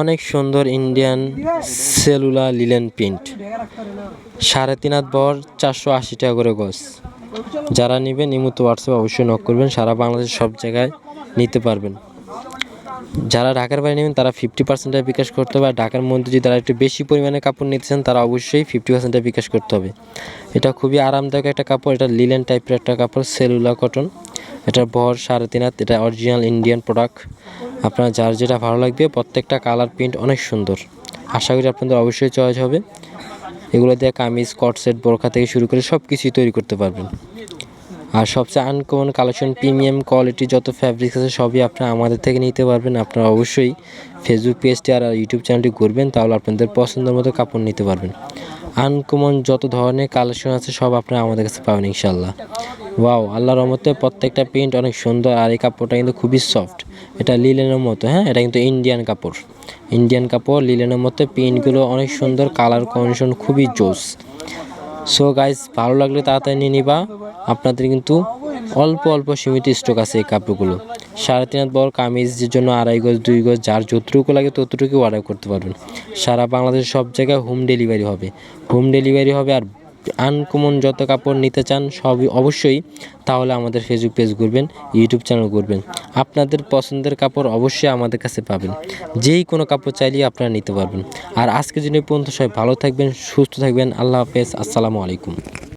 অনেক সুন্দর Indian সেলুলা linen print সাড়ে তিন হাত বর চারশো আশি টাকা করে গজ। যারা নেবেন নিমুত হোয়াটসঅ্যাপ অবশ্যই নক করবেন, সারা বাংলাদেশের সব জায়গায় নিতে পারবেন। যারা ঢাকার বাইরে নেবেন, তারা ফিফটি পার্সেন্টের বিকাশ করতে হবে, আর ঢাকার মধ্যে যদি তারা একটু বেশি পরিমাণে কাপড় নিতে চান, তারা অবশ্যই ফিফটি পার্সেন্টের বিকাশ করতে হবে। এটা খুবই আরামদায়ক একটা কাপড়, এটা লিলেন টাইপের একটা কাপড় সেলুলা কটন এটার বহর সাড়ে তিন হাত, এটা অরিজিনাল ইন্ডিয়ান প্রোডাক্ট আপনার যার যেটা ভালো লাগবে, প্রত্যেকটা কালার প্রিন্ট অনেক সুন্দর। আশা করি আপনাদের অবশ্যই চয়েস হবে। এগুলো দিয়ে কামিজ কট সেট বোরখা থেকে শুরু করে সব কিছুই তৈরি করতে পারবেন। আর সবচেয়ে আনকমন কালেকশন প্রিমিয়াম কোয়ালিটি যত ফ্যাব্রিক্স আছে, সবই আপনারা আমাদের থেকে নিতে পারবেন। আপনারা অবশ্যই ফেসবুক পেজটি আর ইউটিউব চ্যানেলটি করবেন তাহলে আপনাদের পছন্দের মতো কাপড় নিতে পারবেন। আনকমন যত ধরনের কালেকশন আছে, সব আপনারা আমাদের কাছে পাবেন ইনশাল্লাহ ওয়াও আল্লাহর রহমতে প্রত্যেকটা প্রিন্ট অনেক সুন্দর আর এই কাপড়টা কিন্তু খুবই সফট এটা লিলেনের মতো হ্যাঁ? এটা কিন্তু ইন্ডিয়ান কাপড়। ইন্ডিয়ান কাপড় লিলেনের মতো প্রিন্টগুলো অনেক সুন্দর কালার কম্বিনেশন খুবই জোস। সো গাইজ ভালো লাগলে তাড়াতাড়ি নিয়ে নিবা। আপনাদের কিন্তু অল্প অল্প সীমিত স্টক আছে এই কাপড়গুলো। সাড়ে তিন হাত বড় কামিজের জন্য আড়াই গজ, দুই গজ, যার যতটুকু লাগে ততটুকু অর্ডার করতে পারবেন। সারা বাংলাদেশের সব জায়গায় হোম ডেলিভারি হবে। হোম ডেলিভারি হবে আর আনকমন যত কাপড় নিতে চান সবই অবশ্যই, তাহলে আমাদের ফেসবুক পেজ ঘুরবেন ইউটিউব চ্যানেল ঘুরবেন। আপনাদের পছন্দের কাপড় অবশ্যই আমাদের কাছে পাবেন। যেই কোনো কাপড় চাইলেই আপনারা নিতে পারবেন। আর আজকের জন্য পর্যন্ত সবাই ভালো থাকবেন, সুস্থ থাকবেন, আল্লাহ হাফেজ, আসসালামু আলাইকুম।